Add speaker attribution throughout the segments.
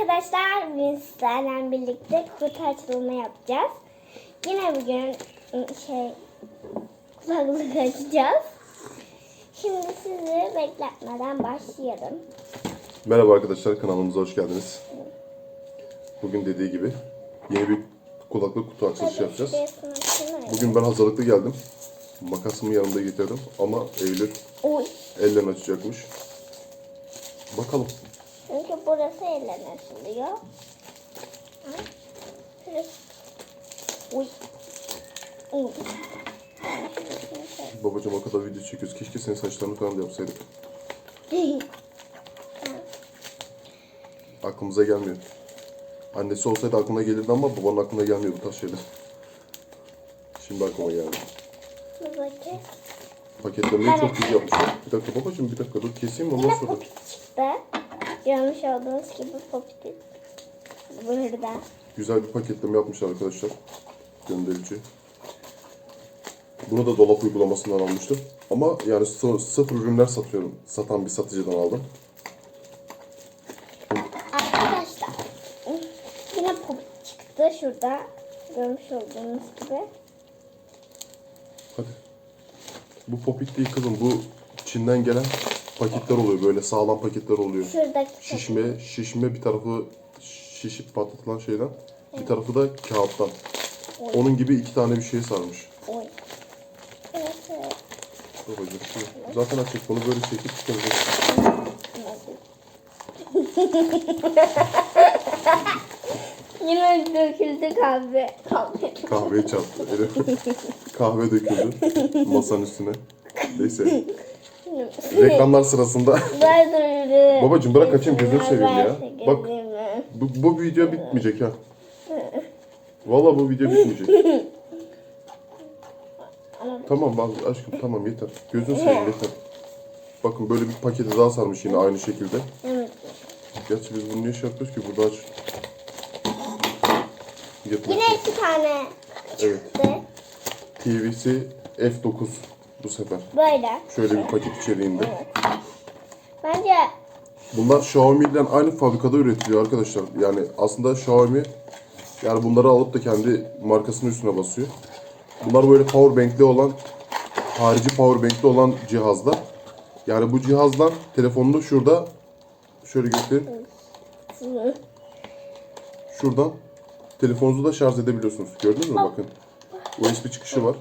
Speaker 1: arkadaşlar. Bugün sizlerle birlikte kutu açılımı yapacağız. Yine bugün şey kulaklık açacağız. Şimdi sizi bekletmeden başlayalım.
Speaker 2: Merhaba arkadaşlar kanalımıza hoş geldiniz. Bugün dediği gibi yeni bir kulaklık kutu açılışı yapacağız. Bugün ben hazırlıklı geldim. Makasımı yanımda getirdim ama Eylül
Speaker 1: Uy.
Speaker 2: ellerini açacakmış. Bakalım.
Speaker 1: Çünkü burası elle. Uy. Uy.
Speaker 2: Babacım o kadar video çekiyoruz. Keşke senin saçlarını falan da yapsaydık. Aklımıza gelmiyor. Annesi olsaydı aklına gelirdi ama babanın aklına gelmiyor bu tarz şeyler. Şimdi aklıma geldi.
Speaker 1: Bakayım.
Speaker 2: Paketlemeyi çok iyi yapmışlar. Bir dakika babacım bir dakika dur keseyim ondan sonra.
Speaker 1: popit çıktı. Görmüş olduğunuz gibi popit. Burada.
Speaker 2: Güzel bir paketleme yapmışlar arkadaşlar. Gönderici. Bunu da dolap uygulamasından almıştım. Ama yani sı- sıfır ürünler satıyorum. Satan bir satıcıdan aldım.
Speaker 1: Arkadaşlar yine popit çıktı şurada. Görmüş olduğunuz gibi.
Speaker 2: Hadi. Bu popit değil kızım. Bu Çin'den gelen paketler oluyor. Böyle sağlam paketler oluyor.
Speaker 1: Şurada
Speaker 2: Şişme, şişme bir tarafı şişip patlatılan şeyden. Bir tarafı da kağıttan. Onun gibi iki tane bir şey sarmış.
Speaker 1: Oy. Evet, evet.
Speaker 2: Şimdi zaten açık bunu böyle çekip çıkaracağız.
Speaker 1: Yine döküldü kahve. Kahve.
Speaker 2: Kahveyi çarptı. Kahve döküldü masanın üstüne. Neyse. Reklamlar sırasında.
Speaker 1: Ver dur.
Speaker 2: Babacım bırak açayım gözünü seveyim ya.
Speaker 1: verse
Speaker 2: Bak bu, bu video bitmeyecek ha. Vallahi bu video bitmeyecek. tamam bak aşkım tamam yeter. Gözünü seveyim yeter. Bakın böyle bir paketi daha sarmış yine aynı şekilde.
Speaker 1: Evet.
Speaker 2: Gerçi biz bunu niye şey yapıyoruz ki burada aç.
Speaker 1: Yine iki tane
Speaker 2: Evet. PVC F9 bu sefer.
Speaker 1: Böyle.
Speaker 2: Şöyle bir paket içeriğinde.
Speaker 1: Bence
Speaker 2: Bunlar Xiaomi'den aynı fabrikada üretiliyor arkadaşlar. Yani aslında Xiaomi yani bunları alıp da kendi markasının üstüne basıyor. Bunlar böyle power bank'li olan harici power bank'li olan cihazlar. Yani bu cihazdan telefonunu şurada şöyle göstereyim. Şuradan telefonunuzu da şarj edebiliyorsunuz. Gördünüz mü bakın. USB çıkışı var.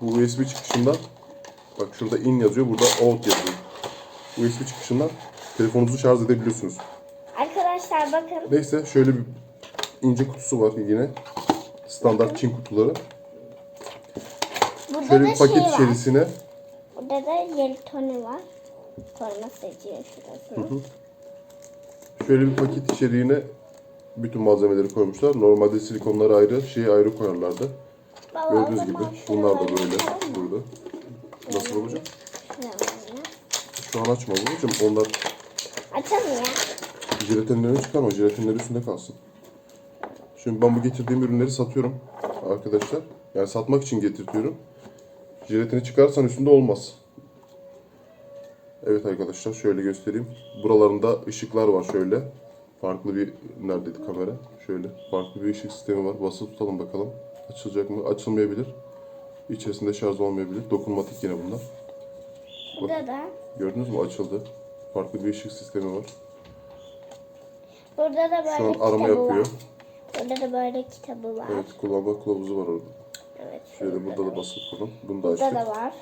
Speaker 2: Bu USB çıkışından bak şurada in yazıyor, burada out yazıyor. USB çıkışından telefonunuzu şarj edebiliyorsunuz.
Speaker 1: arkadaşlar bakın.
Speaker 2: Neyse şöyle bir ince kutusu var yine. Standart Çin kutuları.
Speaker 1: Burada
Speaker 2: Şöyle
Speaker 1: da
Speaker 2: bir paket
Speaker 1: şey var.
Speaker 2: içerisine
Speaker 1: Burada da jeltoni var. Koruma seçiyor şurasını.
Speaker 2: şöyle bir paket içeriğine bütün malzemeleri koymuşlar. Normalde silikonları ayrı, şeyi ayrı koyarlardı. Gördüğünüz gibi bunlar da böyle burada. Nasıl babacığım? Şu an açma babacığım. Onlar
Speaker 1: Açalım ya.
Speaker 2: jelatinlerini çıkarma. Jelatinleri üstünde kalsın. Şimdi ben bu getirdiğim ürünleri satıyorum arkadaşlar. Yani satmak için getirtiyorum. Jelatini çıkarsan üstünde olmaz. Evet arkadaşlar şöyle göstereyim. Buralarında ışıklar var şöyle. Farklı bir neredeydi kamera? Şöyle farklı bir ışık sistemi var. Basılı tutalım bakalım. Açılacak mı? Açılmayabilir. İçerisinde şarj olmayabilir. Dokunmatik yine bunlar.
Speaker 1: Burada da.
Speaker 2: Gördünüz mü? Açıldı. Farklı bir ışık sistemi var.
Speaker 1: Burada da böyle
Speaker 2: Şu an
Speaker 1: kitabı
Speaker 2: arama yapıyor.
Speaker 1: var. Burada da böyle kitabı var.
Speaker 2: Evet kullanma kılavuzu var orada.
Speaker 1: Evet.
Speaker 2: Şöyle burada da basılı tutalım. Bunu da
Speaker 1: Burada
Speaker 2: açtık.
Speaker 1: da var.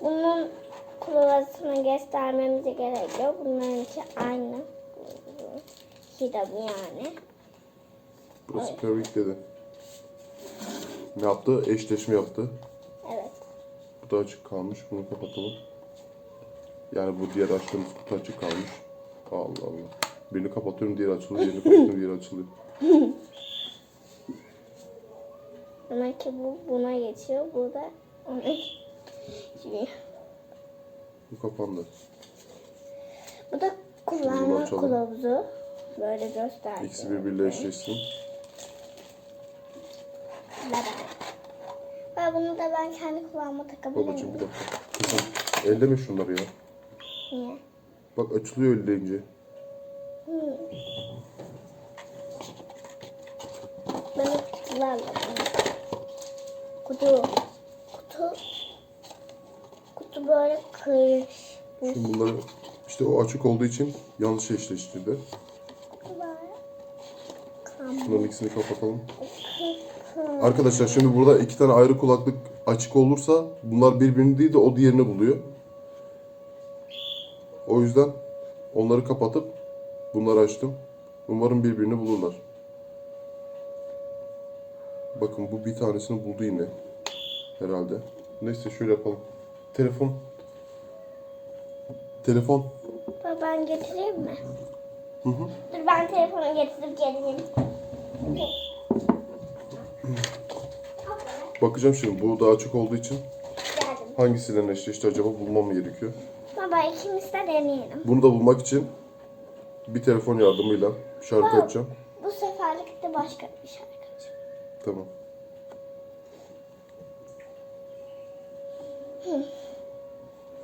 Speaker 1: Bunun kullanmasını göstermemize gerek yok. Bunlarınki aynı. Kitabı yani.
Speaker 2: Burası Perfect dedi. Ne yaptı? Eşleşme yaptı.
Speaker 1: Evet.
Speaker 2: Bu da açık kalmış. Bunu kapatalım. Yani bu diğer açtığımız kutu açık kalmış. Allah Allah. Birini kapatıyorum, diğeri açılıyor. Diğerini kapatıyorum, diğeri açılıyor.
Speaker 1: Demek ki bu buna geçiyor. Bu da ona geçiyor.
Speaker 2: Bu kapandı.
Speaker 1: Bu da kullanma kılavuzu. Böyle gösterdi.
Speaker 2: İkisi birbiriyle eşleşsin.
Speaker 1: Ve bunu da ben kendi kulağıma takabilir
Speaker 2: Babacım
Speaker 1: miyim?
Speaker 2: bir dakika. Kızım elleme şunları ya.
Speaker 1: Niye?
Speaker 2: Bak açılıyor elleyince.
Speaker 1: Hı, Ben de kutularla. Kutu. Kutu. Kutu böyle kırış.
Speaker 2: Şimdi bunları işte o açık olduğu için yanlış eşleştirdi.
Speaker 1: Kutu böyle. Kam.
Speaker 2: Bunların ikisini kapatalım. Arkadaşlar şimdi burada iki tane ayrı kulaklık açık olursa bunlar birbirini değil de o diğerini buluyor. O yüzden onları kapatıp bunları açtım. Umarım birbirini bulurlar. Bakın bu bir tanesini buldu yine. Herhalde. Neyse şöyle yapalım. Telefon. Telefon.
Speaker 1: Baba ben getireyim mi?
Speaker 2: Hı hı.
Speaker 1: Dur ben telefonu getirip geleyim.
Speaker 2: Bakacağım şimdi. Bu da açık olduğu için
Speaker 1: Geldim.
Speaker 2: hangisiyle eşleşti acaba bulmam gerekiyor.
Speaker 1: Baba ikimiz de deneyelim.
Speaker 2: Bunu da bulmak için bir telefon yardımıyla şarkı
Speaker 1: Wow.
Speaker 2: açacağım.
Speaker 1: Bu seferlik de başka bir şarkı.
Speaker 2: Tamam.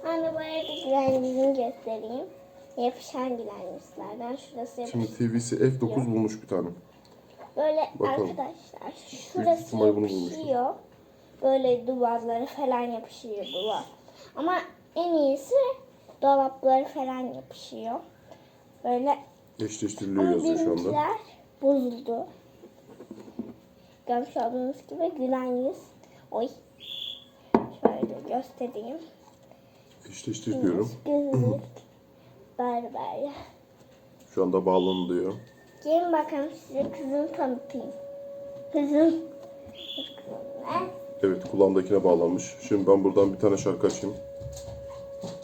Speaker 1: Ben de böyle bir güvenliğini göstereyim. Yapışan güvenliklerden şurası yapış.
Speaker 2: Şimdi TV'si F9 bulmuş bir tane.
Speaker 1: Böyle
Speaker 2: Bakalım.
Speaker 1: arkadaşlar şurası yapışıyor. Böyle duvarları falan yapışıyor duvar. Ama en iyisi dolapları falan yapışıyor. Böyle
Speaker 2: Eşleştiriliyor
Speaker 1: ama
Speaker 2: yazıyor şu anda.
Speaker 1: bozuldu. Görmüş olduğunuz gibi gülen yüz. Oy. Şöyle göstereyim.
Speaker 2: Eşleştir diyorum.
Speaker 1: Gözlük. Berber.
Speaker 2: Şu anda bağlanılıyor.
Speaker 1: Gelin bakalım size kızımı tanıtayım. Kızım.
Speaker 2: Evet kulağımdakine bağlanmış. Şimdi ben buradan bir tane şarkı açayım.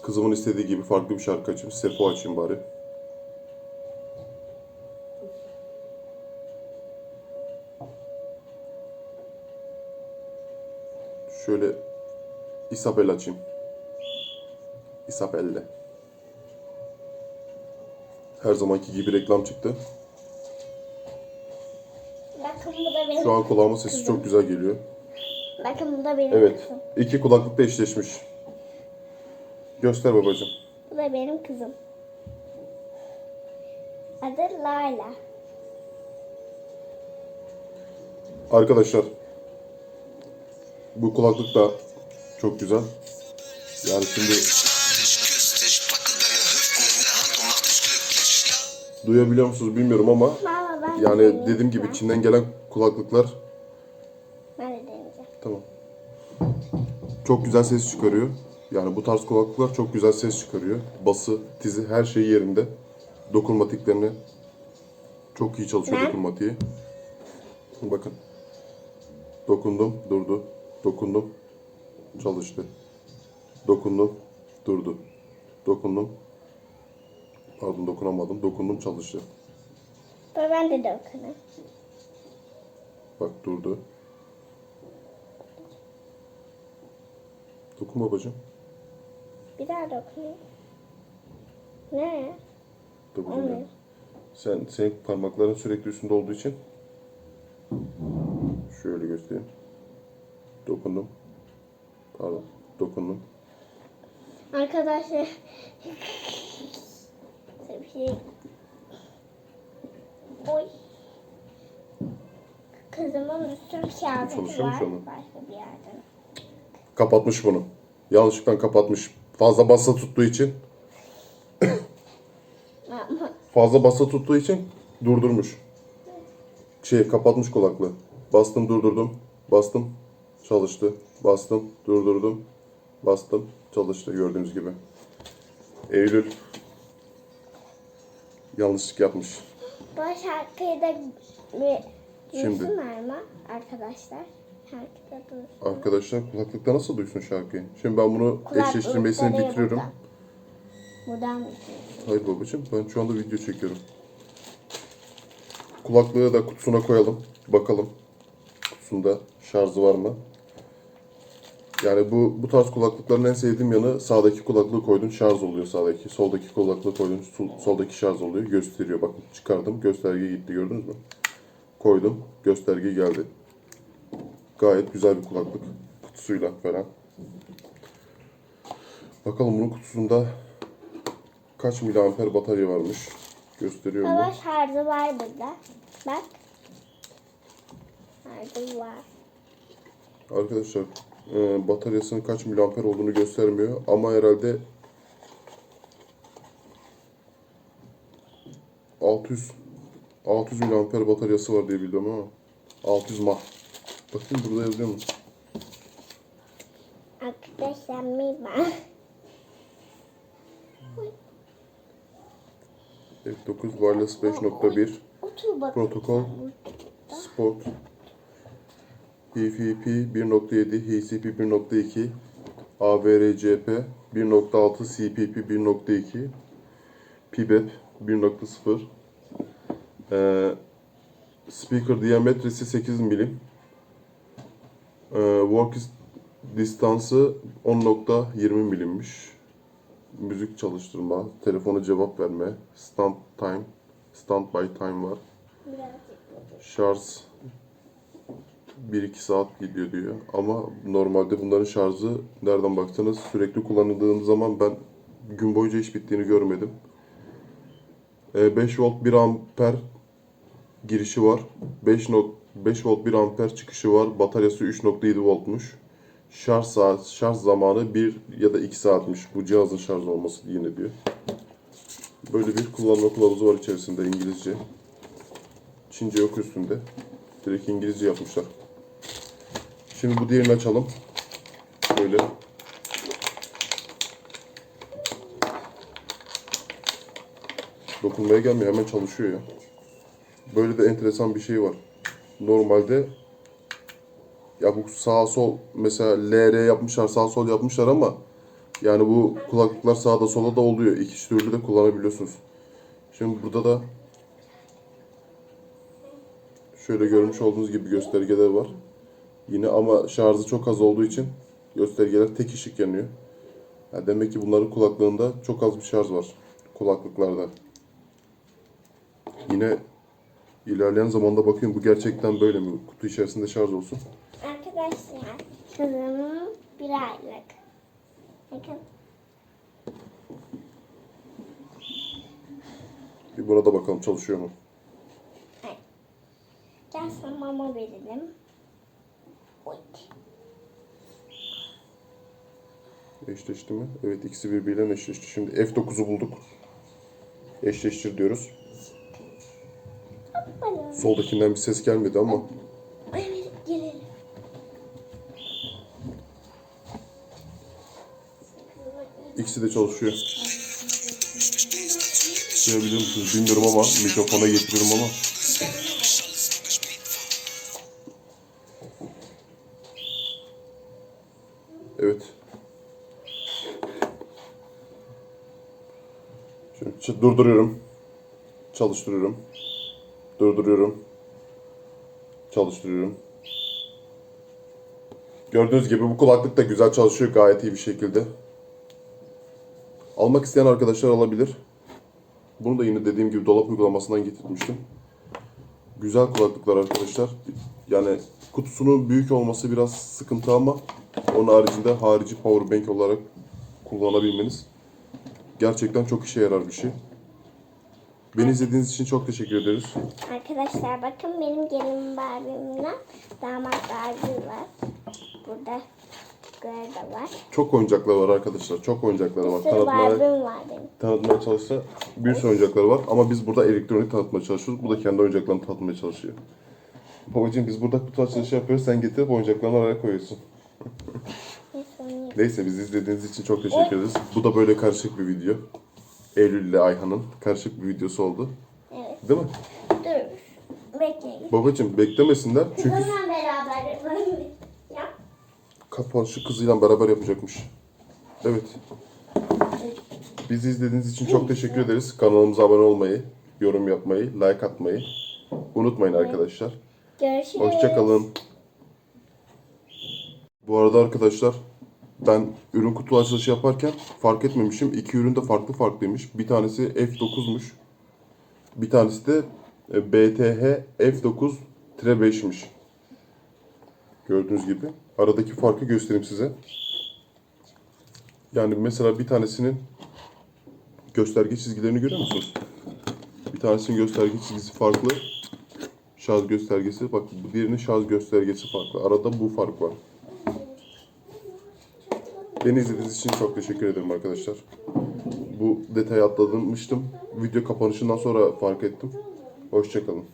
Speaker 2: Kızımın istediği gibi farklı bir şarkı açayım. Sefo açayım bari. Şöyle Isabel açayım. Isabelle. Her zamanki gibi reklam çıktı.
Speaker 1: Bakın bu da benim
Speaker 2: Şu an kulağıma sesi çok güzel geliyor.
Speaker 1: Bakın bu da benim
Speaker 2: Evet.
Speaker 1: kızım.
Speaker 2: iki kulaklık da eşleşmiş. Göster babacığım.
Speaker 1: Bu da benim kızım. Adı Layla.
Speaker 2: Arkadaşlar bu kulaklık da çok güzel. Yani şimdi duyabiliyor musunuz bilmiyorum ama
Speaker 1: ben
Speaker 2: yani
Speaker 1: deneyeyim
Speaker 2: dediğim gibi. Çin'den gelen kulaklıklar
Speaker 1: Ben de deneyeceğim.
Speaker 2: tamam. Çok güzel ses çıkarıyor. Yani bu tarz kulaklıklar çok güzel ses çıkarıyor. Bası, tizi her şeyi yerinde. Dokunmatiklerini çok iyi çalışıyor
Speaker 1: Ben-
Speaker 2: dokunmatiği. Bakın. Dokundum, durdu. Dokundum, çalıştı. Dokundum, durdu. Dokundum. Pardon dokunamadım. Dokundum, çalıştı.
Speaker 1: Ben de dokunayım.
Speaker 2: Bak durdu. Dokun babacığım.
Speaker 1: Bir daha dokunayım. Ne?
Speaker 2: Babacığım
Speaker 1: Olmuyor.
Speaker 2: ya. Sen, senin parmakların sürekli üstünde olduğu için şöyle göstereyim. Dokundum. Pardon. Dokundum.
Speaker 1: Arkadaşlar bir şey Oy. Kızımın bir sürü kıyafeti
Speaker 2: Çalışıyor
Speaker 1: var.
Speaker 2: anda?
Speaker 1: Başka bir yerden.
Speaker 2: Kapatmış bunu. Yanlışlıkla kapatmış. Fazla bassa tuttuğu için
Speaker 1: Ama
Speaker 2: fazla bassa tuttuğu için durdurmuş. Şey kapatmış kulaklığı. Bastım durdurdum. Bastım çalıştı. Bastım durdurdum. Bastım çalıştı gördüğünüz gibi. Eylül yanlışlık yapmış.
Speaker 1: Bu şarkıyı da
Speaker 2: Şimdi.
Speaker 1: duysunlar mı arkadaşlar? Şarkıda duysun.
Speaker 2: Arkadaşlar kulaklıkta nasıl duysun şarkıyı? Şimdi ben bunu eşleştirmesini
Speaker 1: Kulaklıkları
Speaker 2: bitiriyorum.
Speaker 1: buradan. Buradan mı?
Speaker 2: Hayır babacığım ben şu anda video çekiyorum. Kulaklığı da kutusuna koyalım. Bakalım kutusunda şarjı var mı? Yani bu bu tarz kulaklıkların en sevdiğim yanı sağdaki kulaklığı koydun şarj oluyor sağdaki. Soldaki kulaklığı koydun sol- soldaki şarj oluyor. Gösteriyor bakın çıkardım gösterge gitti gördünüz mü? Koydum gösterge geldi. Gayet güzel bir kulaklık kutusuyla falan. Bakalım bunun kutusunda kaç miliamper batarya varmış. Gösteriyorum
Speaker 1: Hava
Speaker 2: ben.
Speaker 1: şarjı var burada. Bak. Şarjı var.
Speaker 2: Arkadaşlar e, bataryasının kaç miliamper olduğunu göstermiyor ama herhalde 600 600 miliamper bataryası var diye biliyorum ama 600 mah. Bakın burada yazıyor mu?
Speaker 1: Arkadaşlar merhaba.
Speaker 2: F9 Wireless 5.1
Speaker 1: Otur bak.
Speaker 2: Protokol Sport PFP 1.7 HCP 1.2 AVRCP 1.6 CPP 1.2 PBEP 1.0 Ee, Speaker diametresi 8 milim. Ee, Work distansı 10.20 milimmiş. Müzik çalıştırma, telefona cevap verme, stand time, standby time var. Şarj 1-2 saat gidiyor diyor. Ama normalde bunların şarjı nereden baksanız sürekli kullanıldığınız zaman ben gün boyunca hiç bittiğini görmedim. Ee, 5 volt 1 amper girişi var. 5, nok- 5 volt 1 amper çıkışı var. Bataryası 3.7 voltmuş. Şarj saat, şarj zamanı 1 ya da 2 saatmiş. Bu cihazın şarj olması yine diyor. Böyle bir kullanma kılavuzu var içerisinde İngilizce. Çince yok üstünde. Direkt İngilizce yapmışlar. Şimdi bu diğerini açalım. Böyle. Dokunmaya gelmiyor. Hemen çalışıyor ya. Böyle de enteresan bir şey var. Normalde ya bu sağ sol mesela LR yapmışlar sağ sol yapmışlar ama yani bu kulaklıklar sağda sola da oluyor. İki türlü de kullanabiliyorsunuz. Şimdi burada da Şöyle görmüş olduğunuz gibi göstergeler var. Yine ama şarjı çok az olduğu için göstergeler tek ışık yanıyor. Yani demek ki bunların kulaklığında çok az bir şarj var. Kulaklıklarda. Yine ilerleyen zamanda bakayım bu gerçekten böyle mi? Kutu içerisinde şarj olsun.
Speaker 1: Arkadaşlar kızımın bir aylık. Bakın.
Speaker 2: Bir burada bakalım çalışıyor mu? Eşleşti mi? Evet ikisi birbiriyle eşleşti. Şimdi F9'u bulduk. Eşleştir diyoruz. Soldakinden bir ses gelmedi ama. İkisi de çalışıyor. Duyabiliyor musunuz bilmiyorum ama mikrofona getiriyorum ama. Durduruyorum. Çalıştırıyorum. Durduruyorum. Çalıştırıyorum. Gördüğünüz gibi bu kulaklık da güzel çalışıyor gayet iyi bir şekilde. Almak isteyen arkadaşlar alabilir. Bunu da yine dediğim gibi dolap uygulamasından getirmiştim. Güzel kulaklıklar arkadaşlar. Yani kutusunun büyük olması biraz sıkıntı ama onun haricinde harici power bank olarak kullanabilmeniz gerçekten çok işe yarar bir şey. Beni izlediğiniz için çok teşekkür ederiz.
Speaker 1: Arkadaşlar bakın benim gelin Barbie'mle damat Barbie var. Burada da var.
Speaker 2: Çok oyuncaklar var arkadaşlar. Çok oyuncakları var. Tanıtmaya,
Speaker 1: var benim.
Speaker 2: tanıtmaya çalışsa bir sürü oyuncakları var. Ama biz burada elektronik tanıtmaya çalışıyoruz. Bu da kendi oyuncaklarını tanıtmaya çalışıyor. Babacığım biz burada kutu açılışı yapıyoruz. Sen getirip oyuncaklarını araya koyuyorsun. Neyse bizi izlediğiniz için çok teşekkür ederiz. Bu da böyle karışık bir video. Eylül ile Ayhan'ın karışık bir videosu oldu.
Speaker 1: Evet.
Speaker 2: Değil mi?
Speaker 1: Dur. Bekleyin.
Speaker 2: Babacığım beklemesinler çünkü
Speaker 1: Kızımla beraber yapalım. Yap.
Speaker 2: kapanışı kızıyla beraber yapacakmış. Evet. Bizi izlediğiniz için çok teşekkür ederiz. Kanalımıza abone olmayı, yorum yapmayı, like atmayı unutmayın arkadaşlar.
Speaker 1: Görüşürüz.
Speaker 2: Hoşçakalın. Bu arada arkadaşlar ben ürün kutu açılışı yaparken fark etmemişim. İki ürün de farklı farklıymış. Bir tanesi F9'muş. Bir tanesi de e, BTH F9-5'miş. Gördüğünüz gibi. Aradaki farkı göstereyim size. Yani mesela bir tanesinin gösterge çizgilerini görüyor musunuz? tanesinin gösterge çizgisi farklı. Şarj göstergesi. Bak birinin şarj göstergesi farklı. Arada bu fark var. Beni izlediğiniz için çok teşekkür ederim arkadaşlar. Bu detayı atlamıştım. Video kapanışından sonra fark ettim. Hoşçakalın.